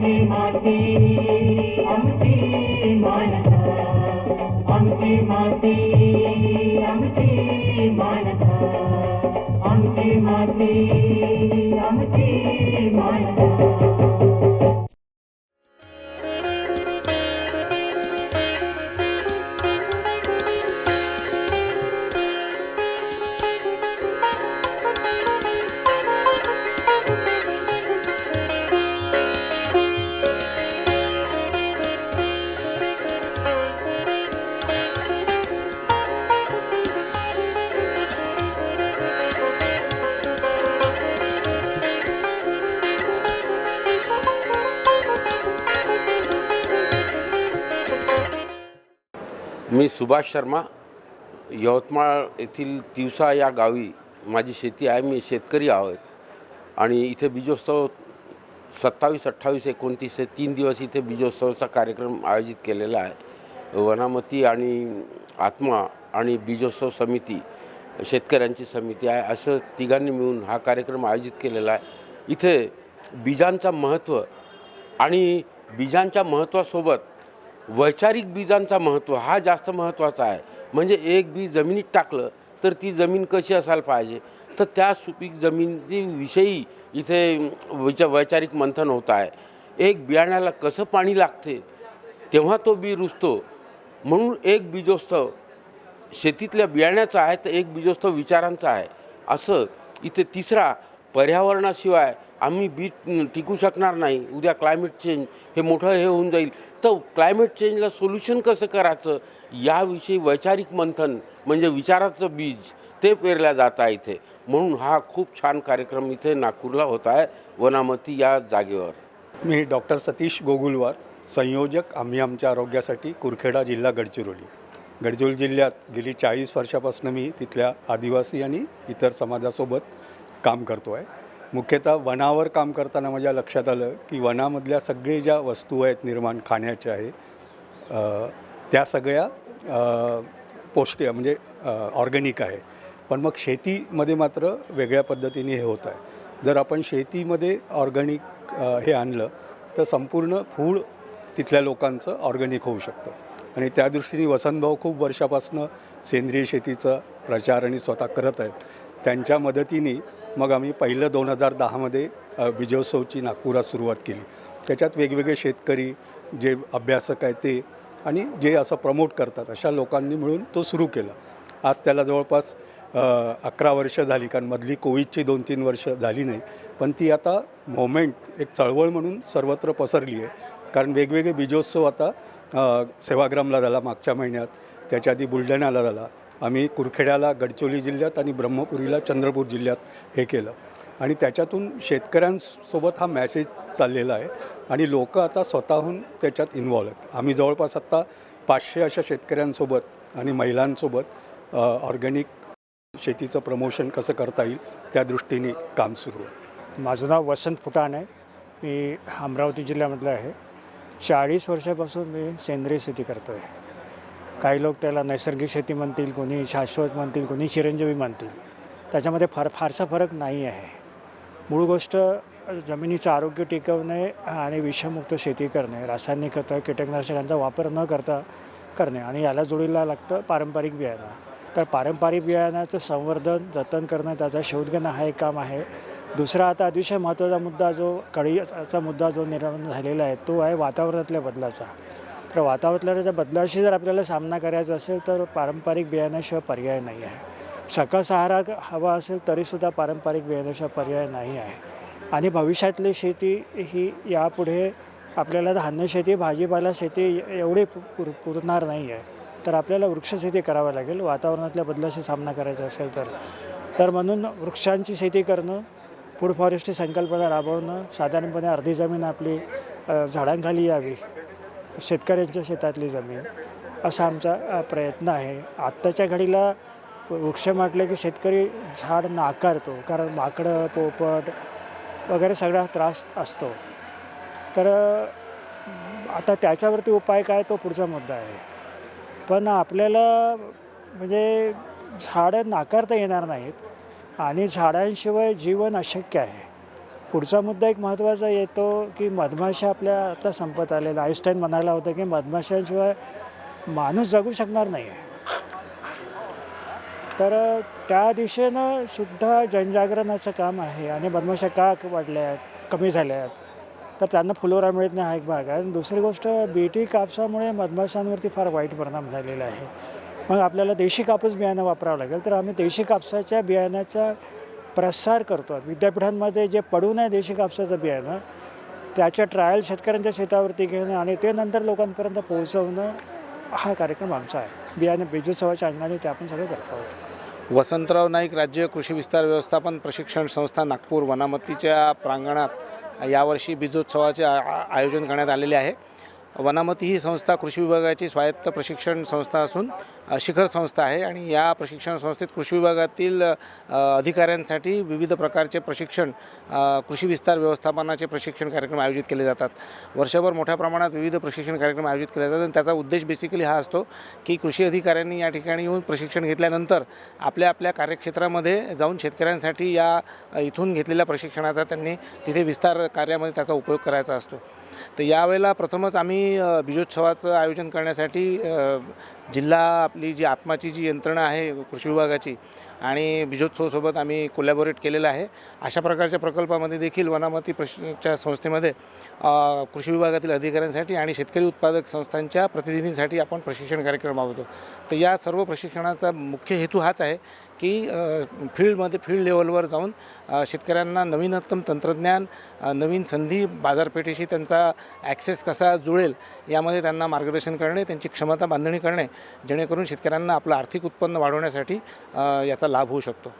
आमची माती आमची मानसा आमची माती आमची मानसा आमची माती आमची मानसा मी सुभाष शर्मा यवतमाळ येथील तिवसा या गावी माझी शेती आहे मी शेतकरी आहोत आणि इथे बीजोत्सव सत्तावीस अठ्ठावीस एकोणतीस हे तीन दिवस इथे बीजोत्सवाचा कार्यक्रम आयोजित केलेला आहे. वनामती आणि आत्मा आणि बीजोत्सव समिती शेतकऱ्यांची समिती आहे. असं तिघांनी मिळून हा कार्यक्रम आयोजित केलेला आहे. इथे बीजांचा महत्त्व आणि बीजांच्या महत्त्वासोबत वैचारिक बीजांचा महत्त्व हा जास्त महत्त्वाचा आहे. म्हणजे एक बी जमिनीत टाकलं तर ती जमीन कशी असायला पाहिजे? तर त्या सुपीक जमिनीविषयी इथे विच वैचारिक मंथन होत आहे. एक बियाण्याला कसं पाणी लागते? तेव्हा तो बी रुजतो. म्हणून एक बीजोत्सव शेतीतल्या बियाण्याचा आहे तर एक बीजोत्सव विचारांचा आहे. असं इथे तिसरा पर्यावरणाशिवाय आम्ही बीच टिकू शकणार नाही. उद्या क्लायमेट चेंज हे मोठं हे होऊन जाईल. तर क्लायमेट चेंजला सोल्युशन कसं करायचं? याविषयी वैचारिक मंथन म्हणजे विचाराचं बीज ते पेरल्या जात आहे इथे. म्हणून हा खूप छान कार्यक्रम इथे नागपूरला होत आहे. वनामती या जागेवर. मी डॉक्टर सतीश गोगुलवार संयोजक आम्ही आमच्या आरोग्यासाठी कुरखेडा जिल्हा गडचिरोली. गडचिरोली जिल्ह्यात गेली चाळीस वर्षापासून मी तिथल्या आदिवासी आणि इतर समाजासोबत काम करतो आहे मुख्यतः वनावर काम करताना माझ्या लक्षात आलं की वनामधल्या सगळे ज्या वस्तू आहेत निर्माण खाण्याच्या आहे त्या सगळ्या पौष्टिक म्हणजे ऑर्गॅनिक आहे. पण मग शेतीमध्ये मात्र वेगळ्या पद्धतीने हे होत आहे. जर आपण शेतीमध्ये ऑर्गॅनिक हे आणलं तर संपूर्ण फूड तिथल्या लोकांचं ऑर्गॅनिक होऊ शकतं. आणि त्या दृष्टीने वसंतभाऊ खूप वर्षापासून सेंद्रिय शेतीचा प्रचार आणि स्वतः करत आहेत. त्यांच्या मदतीने मग आम्ही पहिलं दोन हजार दहामध्ये विजयोत्सवची नागपुरात सुरुवात केली. त्याच्यात वेगवेगळे शेतकरी जे अभ्यासक आहेत ते आणि जे असं प्रमोट करतात अशा लोकांनी मिळून तो सुरू केला. आज त्याला जवळपास अकरा वर्ष झाली कारण मधली कोविडची दोन तीन वर्ष झाली नाही. पण ती आता मोमेंट एक चळवळ म्हणून सर्वत्र पसरली आहे. कारण वेगवेगळे बीजोत्सव आता सेवाग्रामला झाला मागच्या महिन्यात त्याच्या आधी बुलढाण्याला झाला आम्ही कुरखेड्याला गडचोली जिल्ह्यात आणि ब्रह्मपुरीला चंद्रपूर जिल्ह्यात हे केलं. आणि त्याच्यातून शेतकऱ्यांसोबत हा मॅसेज चाललेला आहे आणि लोक आता स्वतःहून त्याच्यात इन्वॉल्व आहेत. आम्ही जवळपास आत्ता पाचशे अशा शेतकऱ्यांसोबत आणि महिलांसोबत ऑर्गॅनिक शेतीचं प्रमोशन कसं करता येईल त्या दृष्टीने काम सुरू आहे. माझं नाव वसंत फुटाण आहे मी अमरावती जिल्ह्यामधलं आहे. चाळीस वर्षापासून मी सेंद्रिय शेती करतो आहे काही लोक त्याला नैसर्गिक शेती म्हणतील कोणी शाश्वत म्हणतील कोणी चिरंजीवी म्हणतील. त्याच्यामध्ये फार फारसा फरक नाही आहे. मूळ गोष्ट जमिनीचं आरोग्य टिकवणे आणि विषमुक्त शेती करणे रासायनिक खतं कीटकनाशकांचा वापर न करता करणे आणि याला जोडीला लागतं पारंपरिक बियाणं. तर पारंपरिक बियाण्याचं संवर्धन जतन करणं त्याचा शोध घेणं हा एक काम आहे. दुसरा आता अतिशय महत्त्वाचा मुद्दा जो कळीचा मुद्दा जो निर्माण झालेला आहे तो आहे वातावरणातल्या बदलाचा. तर वातावरणाच्या बदलाशी जर आपल्याला सामना करायचा असेल तर पारंपरिक बियाण्याशिवाय पर्याय नाही आहे. सकाळ सहारा हवा असेल तरीसुद्धा पारंपरिक बियाण्याशिवाय पर्याय नाही आहे. आणि भविष्यातली शेती ही यापुढे आपल्याला धान्य शेती भाजीपाला शेती एवढी पुर पुरणार नाही आहे. तर आपल्याला वृक्षशेती करावी लागेल. वातावरणातल्या बदलाशी सामना करायचा असेल तर. तर म्हणून वृक्षांची शेती करणं फूड फॉरेस्टची संकल्पना राबवणं साधारणपणे अर्धी जमीन आपली झाडांखाली यावी. शेतकऱ्यांच्या शेतातली जमीन. असा आमचा प्रयत्न आहे. आत्ताच्या घडीला वृक्ष म्हटलं की शेतकरी झाड नाकारतो. कारण माकडं पोपट वगैरे सगळा त्रास असतो. तर आता त्याच्यावरती उपाय काय? तो पुढचा मुद्दा आहे. पण आपल्याला म्हणजे झाडं नाकारता येणार नाहीत आणि झाडांशिवाय जीवन अशक्य आहे. पुढचा मुद्दा एक महत्त्वाचा येतो की मधमाशा आपल्या आता संपत आलेला आईस्टाईन म्हणायला होतं की मधमाशांशिवाय माणूस जगू शकणार नाही आहे तर त्या दिशेनं सुद्धा जनजागरणाचं काम आहे आणि मधमाशा का वाढल्या आहेत कमी झाल्या आहेत तर त्यांना फुलोरा मिळत नाही हा एक भाग आहे. आणि दुसरी गोष्ट बीटी कापसामुळे मधमाशांवरती फार वाईट परिणाम झालेला आहे. मग आपल्याला देशी कापूस बियाणं वापरावं लागेल तर आम्ही देशी कापसाच्या बियाण्याचा प्रसार करतो विद्यापीठांमध्ये जे पडू नये देशी कापसाचं बियाणं त्याच्या ट्रायल शेतकऱ्यांच्या शेतावरती घेणं आणि ते नंतर लोकांपर्यंत पोहोचवणं हा कार्यक्रम आमचा आहे. बियाणे बीजोत्सवाच्या अंगाने ते आपण सगळं करतो आहोत. वसंतराव नाईक राज्य कृषी विस्तार व्यवस्थापन प्रशिक्षण संस्था नागपूर वनामतीच्या प्रांगणात यावर्षी बीजोत्सवाचे आ- आयोजन करण्यात आलेले आहे. वनामती ही संस्था कृषी विभागाची स्वायत्त प्रशिक्षण संस्था असून शिखर संस्था आहे आणि या प्रशिक्षण संस्थेत कृषी विभागातील अधिकाऱ्यांसाठी विविध प्रकारचे प्रशिक्षण कृषी विस्तार व्यवस्थापनाचे प्रशिक्षण कार्यक्रम आयोजित केले जातात. वर्षभर मोठ्या प्रमाणात विविध प्रशिक्षण कार्यक्रम आयोजित केले जातात आणि त्याचा उद्देश बेसिकली हा असतो की कृषी अधिकाऱ्यांनी या ठिकाणी येऊन प्रशिक्षण घेतल्यानंतर आपल्या आपल्या कार्यक्षेत्रामध्ये जाऊन शेतकऱ्यांसाठी या इथून घेतलेल्या प्रशिक्षणाचा त्यांनी तिथे विस्तार कार्यामध्ये त्याचा उपयोग करायचा असतो. तर यावेळेला प्रथमच आम्ही बीजोत्सवाचं आयोजन करण्यासाठी जिल्हा आपली जी आत्माची जी यंत्रणा आहे कृषी विभागाची आणि बीजोत्सवसोबत आम्ही कोलॅबोरेट केलेलं आहे. अशा प्रकारच्या प्रकल्पामध्ये देखील वनामती प्रशिच्या संस्थेमध्ये कृषी विभागातील अधिकाऱ्यांसाठी आणि शेतकरी उत्पादक संस्थांच्या प्रतिनिधींसाठी आपण प्रशिक्षण कार्यक्रम राबवतो. तर या सर्व प्रशिक्षणाचा मुख्य हेतू हाच आहे की फील्डमध्ये फील्ड लेवलवर जाऊन शेतकऱ्यांना नवीनतम तंत्रज्ञान नवीन संधी बाजारपेठेशी त्यांचा ॲक्सेस कसा जुळेल यामध्ये त्यांना मार्गदर्शन करणे त्यांची क्षमता बांधणी करणे जेणेकरून शेतकऱ्यांना आपलं आर्थिक उत्पन्न वाढवण्यासाठी याचा लाभ होऊ शकतो.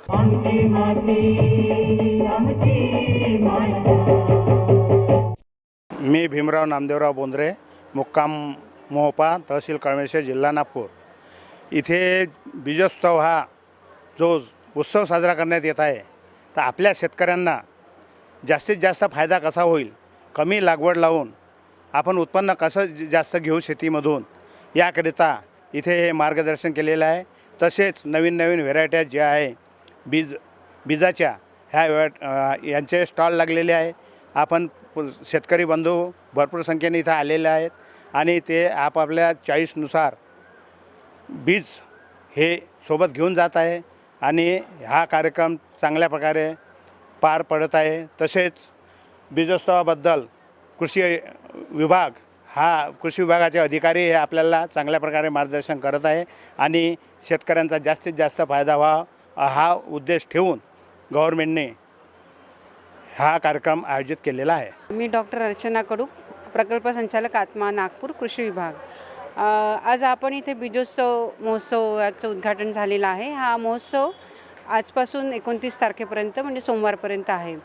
मी भीमराव नामदेवराव बोंद्रे मुक्काम मोहपा तहसील कळमेश्वर जिल्हा नागपूर. इथे बीजोत्सव हा जो उत्सव साजरा करण्यात येत आहे तर आपल्या शेतकऱ्यांना जास्तीत जास्त फायदा कसा होईल कमी लागवड लावून आपण उत्पन्न कसं जास्त घेऊ शेतीमधून याकरिता इथे हे मार्गदर्शन केलेलं आहे. तसेच नवीन नवीन व्हेरायट्या ज्या आहे बीज बीजाच्या ह्या व्हेरायट यांचे स्टॉल लागलेले आहे. आपण शेतकरी बंधू भरपूर संख्येने इथं आलेले आहेत. आणि ते आपापल्या चॉईसनुसार बीज हे सोबत घेऊन जात आहे. आणि हा कार्यक्रम चांगल्या प्रकारे पार पडत आहे. तसेच बीजोत्सवाबद्दल कृषी विभाग हा कृषी विभागाचे अधिकारी हे आपल्याला चांगल्या प्रकारे मार्गदर्शन करत आहे आणि शेतकऱ्यांचा जास्तीत जास्त फायदा व्हावा हा उद्देश ठेवून गव्हर्मेंटने हा कार्यक्रम आयोजित केलेला आहे. मी डॉक्टर अर्चना कडू प्रकल्प संचालक आत्मा नागपूर कृषी विभाग. आज आपण इथे बीजोत्सव महोत्सव याचं उद्घाटन झालेलं आहे. हा महोत्सव आजपासून एकोणतीस तारखेपर्यंत म्हणजे सोमवारपर्यंत आहे.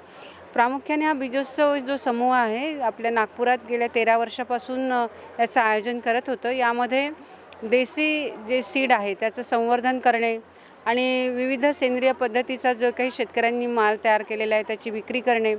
प्रामुख्याने हा बीजोत्सव जो समूह आहे आपल्या नागपुरात गेल्या तेरा वर्षापासून याचं आयोजन करत होतं. यामध्ये देसी जे सीड आहे त्याचं संवर्धन करणे आणि विविध सेंद्रिय पद्धतीचा जो काही शेतकऱ्यांनी माल तयार केलेला आहे त्याची विक्री करणे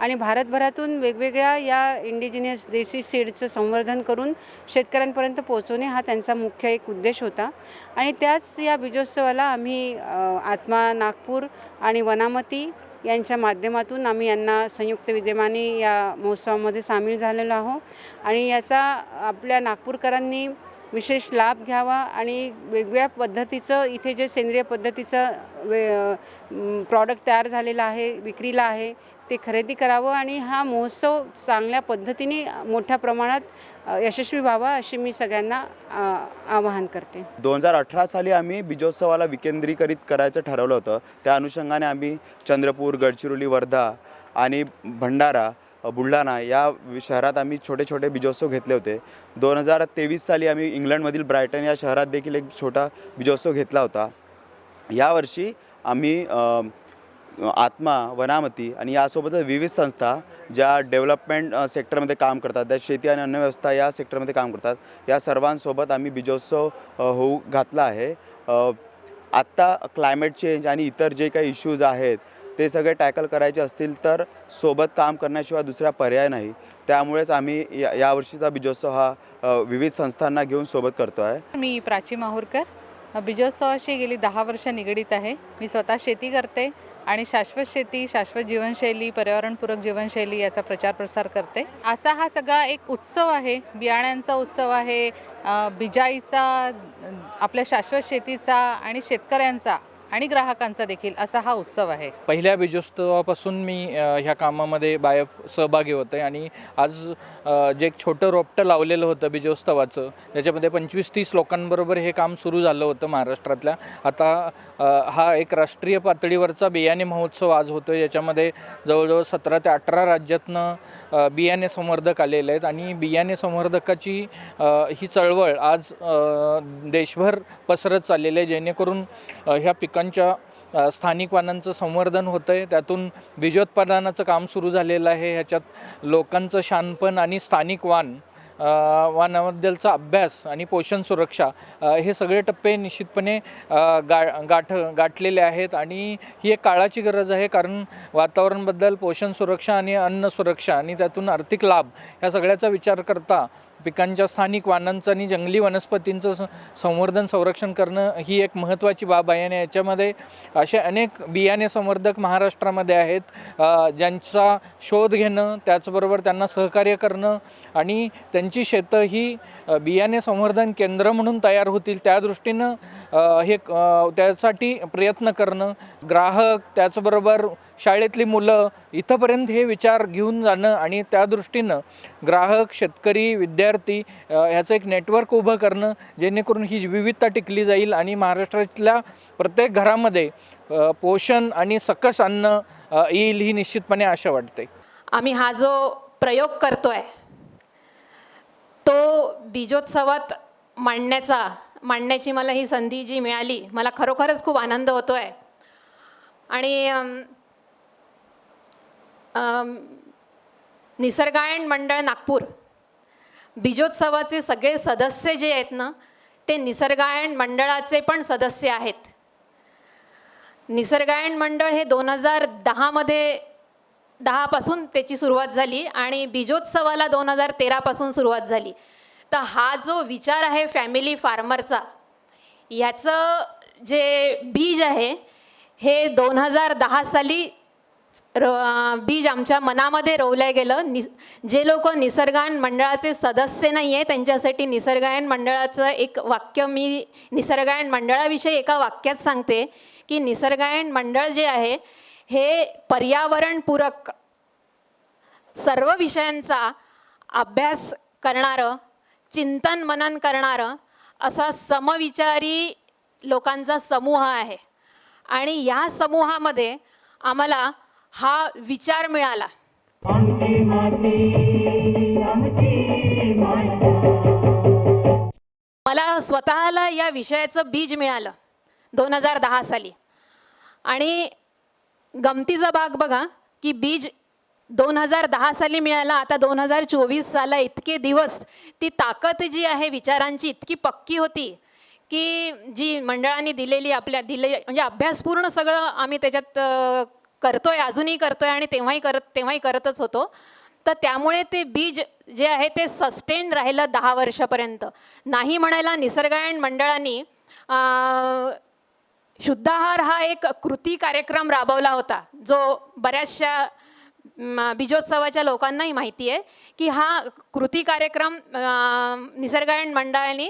आणि भारतभरातून वेगवेगळ्या या इंडिजिनियस देसी सीडचं संवर्धन करून शेतकऱ्यांपर्यंत पोहोचवणे हा त्यांचा मुख्य एक उद्देश होता. आणि त्याच या बीजोत्सवाला आम्ही आत्मा नागपूर आणि वनामती यांच्या माध्यमातून आम्ही यांना संयुक्त विद्यमाने या महोत्सवामध्ये सामील झालेलो आहो आणि याचा आपल्या नागपूरकरांनी विशेष लाभ घ्यावा आणि वेगवेगळ्या पद्धतीचं इथे जे सेंद्रिय पद्धतीचं वे प्रॉडक्ट तयार झालेलं आहे विक्रीला आहे ते खरेदी करावं आणि हा महोत्सव चांगल्या पद्धतीने मोठ्या प्रमाणात यशस्वी व्हावा अशी मी सगळ्यांना आवाहन करते. दोन हजार अठरा साली आम्ही बीजोत्सवाला विकेंद्रीकरित करायचं ठरवलं होतं. त्या अनुषंगाने आम्ही चंद्रपूर गडचिरोली वर्धा आणि भंडारा बुलढाणा या शहरात आम्ही छोटे छोटे बीजोत्सव घेतले होते. दोन हजार तेवीस साली आम्ही इंग्लंडमधील ब्रायटन या शहरात देखील एक छोटा बीजोत्सव घेतला होता. यावर्षी आम्ही आत्मा वनामती आणि यासोबतच विविध संस्था ज्या डेव्हलपमेंट सेक्टरमध्ये काम करतात त्या शेती आणि अन्नव्यवस्था या सेक्टरमध्ये काम करतात या सर्वांसोबत आम्ही बीजोत्सव होऊ घातला आहे. आत्ता क्लायमेट चेंज आणि इतर जे काही इश्यूज आहेत ते सगळे टॅकल करायचे असतील तर सोबत काम करण्याशिवाय दुसरा पर्याय नाही. त्यामुळेच आम्ही या यावर्षीचा बीजोत्सव हा विविध संस्थांना घेऊन सोबत करतो आहे मी प्राची माहूरकर. बीजोत्सवाशी गेली दहा वर्ष निगडीत आहे. मी स्वतः शेती करते आणि शाश्वत शेती शाश्वत जीवनशैली पर्यावरणपूरक जीवनशैली याचा प्रचार प्रसार करते. असा हा सगळा एक उत्सव आहे. बियाण्यांचा उत्सव आहे. बिजाईचा आपल्या शाश्वत शेतीचा आणि शेतकऱ्यांचा आणि ग्राहकांचा देखील असा हा उत्सव आहे. पहिल्या बीजोत्सवापासून मी ह्या कामामध्ये बाय सहभागी होते आणि आज जे एक छोटं रोपटं लावलेलं होतं बीजोत्सवाचं त्याच्यामध्ये पंचवीस तीस लोकांबरोबर हे काम सुरू झालं होतं महाराष्ट्रातल्या. आता हा एक राष्ट्रीय पातळीवरचा बियाणे महोत्सव आज होतो याच्यामध्ये जवळजवळ सतरा ते अठरा राज्यातनं बियाणे संवर्धक आलेले आहेत आणि बियाणे संवर्धकाची ही चळवळ आज देशभर पसरत चाललेली आहे जेणेकरून ह्या पिका लोकांच्या स्थानिक वाणांचं संवर्धन होतं आहे त्यातून बीजोत्पादनाचं काम सुरू झालेलं आहे. ह्याच्यात लोकांचं शानपण आणि स्थानिक वाण वानाबद्दलचा अभ्यास आणि पोषण सुरक्षा हे सगळे टप्पे निश्चितपणे गा गाठ गाठलेले आहेत. आणि ही एक काळाची गरज आहे कारण वातावरणबद्दल पोषण सुरक्षा आणि अन्न सुरक्षा आणि त्यातून आर्थिक लाभ ह्या सगळ्याचा विचार करता पिकांच्या स्थानिक वाणांचं आणि जंगली वनस्पतींचं स- संवर्धन संरक्षण करणं ही एक महत्त्वाची बाब आहे आणि याच्यामध्ये असे अनेक बियाणे संवर्धक महाराष्ट्रामध्ये आहेत ज्यांचा शोध घेणं त्याचबरोबर त्यांना सहकार्य करणं आणि त्यांची शेतं ही बियाणे संवर्धन केंद्र म्हणून तयार होतील त्या दृष्टीनं हे त्यासाठी प्रयत्न करणं ग्राहक त्याचबरोबर शाळेतली मुलं इथंपर्यंत हे विचार घेऊन जाणं आणि त्या दृष्टीनं ग्राहक शेतकरी विद्यार्थी ह्याचं एक नेटवर्क उभं करणं जेणेकरून ही विविधता टिकली जाईल आणि महाराष्ट्रातल्या प्रत्येक घरामध्ये पोषण आणि सकस अन्न येईल ही निश्चितपणे आशा वाटते. आम्ही हा जो प्रयोग करतोय तो बीजोत्सवात मांडण्याचा मांडण्याची मला ही संधी जी मिळाली मला खरोखरच खूप आनंद होतो आहे आणि निसर्गायण मंडळ नागपूर. बीजोत्सवाचे सगळे सदस्य जे आहेत ना ते निसर्गायण मंडळाचे पण सदस्य आहेत. निसर्गायण मंडळ हे दोन हजार दहामध्ये दहापासून त्याची सुरुवात झाली आणि बीजोत्सवाला दोन हजार तेरापासून सुरुवात झाली. तर हा जो विचार आहे फॅमिली फार्मरचा याचं जे बीज आहे हे दोन हजार दहा साली र बीज आमच्या मनामध्ये रोवलं गेलं. नि जे लोक निसर्गायन मंडळाचे सदस्य नाही आहे त्यांच्यासाठी निसर्गायन मंडळाचं एक वाक्य मी निसर्गायन मंडळाविषयी एका वाक्यात सांगते की निसर्गायन मंडळ जे आहे हे पर्यावरणपूरक सर्व विषयांचा अभ्यास करणारं चिंतन मनन करणारं असा समविचारी लोकांचा समूह आहे. आणि या समूहामध्ये आम्हाला हा विचार मिळाला. मला स्वतःला या विषयाचं बीज मिळालं दोन हजार दहा साली. आणि गमतीचा भाग बघा की बीज दोन हजार दहा साली मिळाला आता दोन हजार चोवीस साला इतके दिवस ती ताकद जी आहे विचारांची इतकी पक्की होती की जी मंडळांनी दिलेली आपल्या दिले म्हणजे अभ्यासपूर्ण सगळं आम्ही त्याच्यात करतोय अजूनही करतोय आणि तेव्हाही करत तेव्हाही करतच होतो. तर त्यामुळे ते बीज जे आहे ते सस्टेन राहिलं दहा वर्षापर्यंत. नाही म्हणायला निसर्गायण मंडळांनी शुद्धाहार शुद्ध आहार हा एक कृती कार्यक्रम राबवला होता जो बऱ्याचशा बीजोत्सवाच्या लोकांनाही माहिती आहे की हा कृती कार्यक्रम निसर्गायण मंडळाने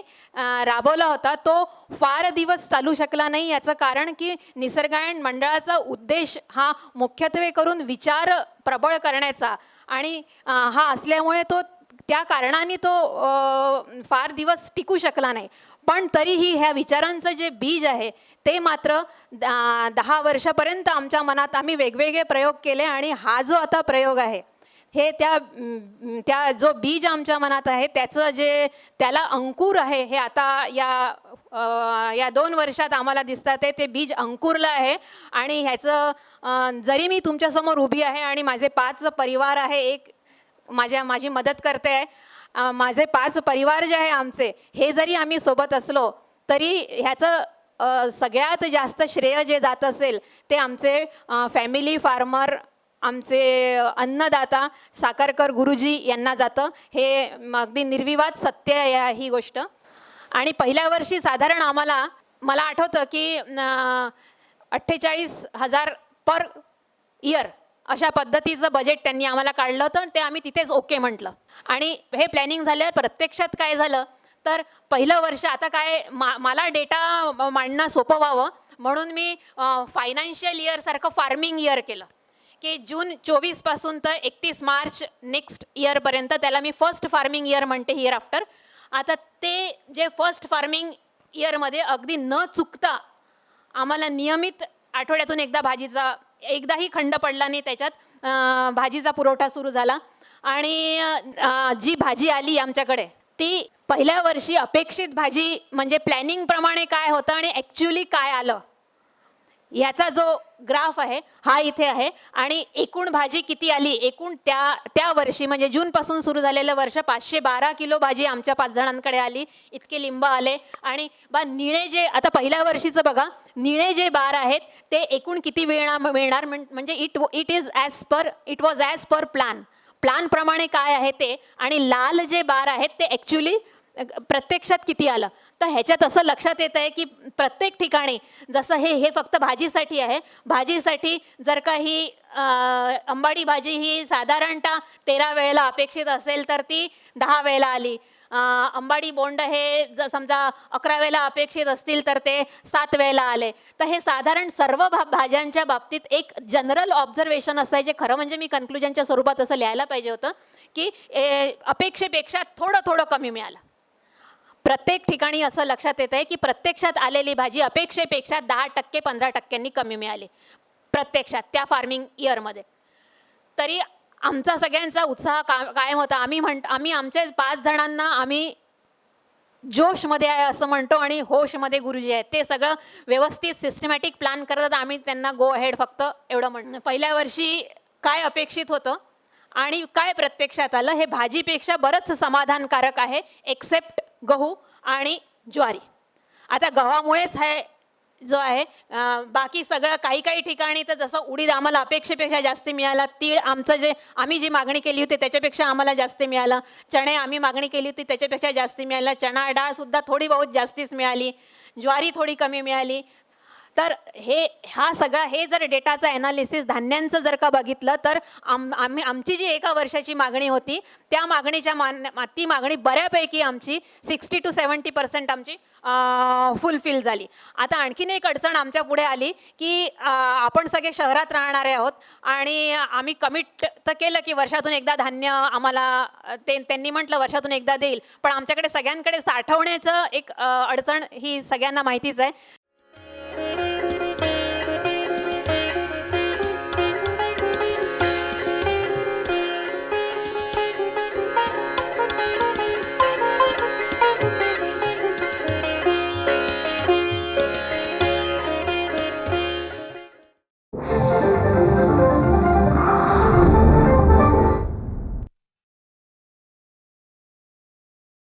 राबवला होता. तो फार दिवस चालू शकला नाही. याचं कारण की निसर्गायण मंडळाचा उद्देश हा मुख्यत्वे करून विचार प्रबळ करण्याचा आणि हा असल्यामुळे तो त्या कारणाने तो फार दिवस टिकू शकला नाही. पण तरीही ह्या विचारांचं जे बीज आहे ते मात्र दहा वर्षापर्यंत आमच्या मनात आम्ही वेगवेगळे प्रयोग केले आणि हा जो आता प्रयोग आहे हे त्या त्या जो बीज आमच्या मनात आहे त्याचं जे त्याला अंकुर आहे हे आता या या दोन वर्षात आम्हाला दिसतात आहे ते बीज अंकुरलं आहे आणि ह्याचं जरी मी तुमच्यासमोर उभी आहे आणि माझे पाच परिवार आहे एक माझ्या माझी मदत करते आहे माझे पाच परिवार जे आहे आमचे हे जरी आम्ही सोबत असलो तरी ह्याचं सगळ्यात जास्त श्रेय जे जात असेल ते आमचे फॅमिली फार्मर आमचे अन्नदाता साकारकर गुरुजी यांना जातं. हे अगदी निर्विवाद सत्य आहे ही गोष्ट. आणि पहिल्या वर्षी साधारण आम्हाला मला आठवतं की अठ्ठेचाळीस हजार पर इयर अशा पद्धतीचं बजेट त्यांनी आम्हाला काढलं होतं ते आम्ही तिथेच ओके म्हटलं. आणि हे प्लॅनिंग झाल्यावर प्रत्यक्षात काय झालं? तर पहिलं वर्ष आता काय मा मला डेटा मांडणं सोपं व्हावं म्हणून मी फायनान्शियल इयरसारखं फार्मिंग इयर केलं. की जून चोवीसपासून तर एकतीस मार्च नेक्स्ट इयरपर्यंत त्याला मी फर्स्ट फार्मिंग इयर म्हणते इयर आफ्टर आता ते जे फर्स्ट फार्मिंग इयरमध्ये अगदी न चुकता आम्हाला नियमित आठवड्यातून एकदा भाजीचा एकदाही खंड पडला नाही त्याच्यात भाजीचा पुरवठा सुरू झाला. आणि जी भाजी आली आमच्याकडे ती पहिल्या वर्षी अपेक्षित भाजी म्हणजे प्लॅनिंगप्रमाणे काय होतं आणि ॲक्च्युली काय आलं? याचा जो ग्राफ आहे हा इथे आहे. आणि एकूण भाजी किती आली? एकूण त्या त्या वर्षी म्हणजे जूनपासून सुरू झालेलं वर्ष पाचशे बारा किलो भाजी आमच्या पाच जणांकडे आली. इतके लिंब आले. आणि बा निळे जे आता पहिल्या वर्षीचं बघा निळे जे बार आहेत ते एकूण किती मिळणार मिळणार? म्हण- म्हणजे it it is as per it was as per plan प्लॅनप्रमाणे काय आहे ते आणि लाल जे बार आहेत ते ॲक्च्युली प्रत्यक्षात किती आलं? तर ह्याच्यात असं लक्षात येत आहे की प्रत्येक ठिकाणी जसं हे हे फक्त भाजीसाठी आहे. भाजीसाठी जर का ही अंबाडी भाजी ही साधारणतः तेरा वेळेला अपेक्षित असेल तर ती दहा वेळेला आली. अंबाडी बोंड हे जर समजा अकरा वेळेला अपेक्षित असतील तर ते सात वेळेला आले. तर हे साधारण सर्व भा भाज्यांच्या बाबतीत एक जनरल ऑब्झर्वेशन असायचे. खरं म्हणजे मी कन्क्लुजनच्या स्वरूपात असं लिहायला पाहिजे होतं की ए, अपेक्षेपेक्षा थोडं थोडं कमी मिळालं. प्रत्येक ठिकाणी असं लक्षात येत आहे की प्रत्यक्षात आलेली भाजी अपेक्षेपेक्षा दहा टक्के पंधरा टक्क्यांनी कमी मिळाली. प्रत्यक्षात त्या फार्मिंग इयरमध्ये तरी आमचा सगळ्यांचा उत्साह का कायम होता. आम्ही म्हण आम्ही आमच्या पाच जणांना आम्ही जोशमध्ये आहे असं म्हणतो आणि होशमध्ये गुरुजी आहेत. ते सगळं व्यवस्थित सिस्टमॅटिक प्लॅन करतात. आम्ही त्यांना गो अहेड फक्त एवढं म्हणणं. पहिल्या वर्षी काय अपेक्षित होतं आणि काय प्रत्यक्षात आलं हे भाजीपेक्षा बरंच समाधानकारक आहे. एक्सेप्ट गहू आणि ज्वारी. आता गव्हामुळेच हे जो आहे बाकी सगळं काही काही ठिकाणी तर जसं उडीद आम्हाला अपेक्षेपेक्षा जास्त मिळाला तीळ आमचं जे आम्ही जी मागणी केली होती त्याच्यापेक्षा आम्हाला जास्त मिळालं चणे आम्ही मागणी केली होती त्याच्यापेक्षा जास्त मिळालं चणा डाळ सुद्धा थोडी बहुत जास्तीच मिळाली ज्वारी थोडी कमी मिळाली तर हे हा सगळा हे जर डेटाचा ॲनालिसिस धान्यांचं जर का बघितलं तर आम आम्ही आमची जी एका वर्षाची मागणी होती त्या मागणीच्या मान ती मागणी बऱ्यापैकी आमची सिक्स्टी टू सेवन्टी पर्सेंट आमची फुलफिल झाली. आता आणखीन एक अडचण आमच्या पुढे आली की आपण सगळे शहरात राहणारे आहोत आणि आम्ही कमिट तर केलं की वर्षातून एकदा धान्य आम्हाला ते त्यांनी म्हटलं वर्षातून एकदा देईल पण आमच्याकडे सगळ्यांकडे साठवण्याचं एक अडचण ही सगळ्यांना माहितीच आहे.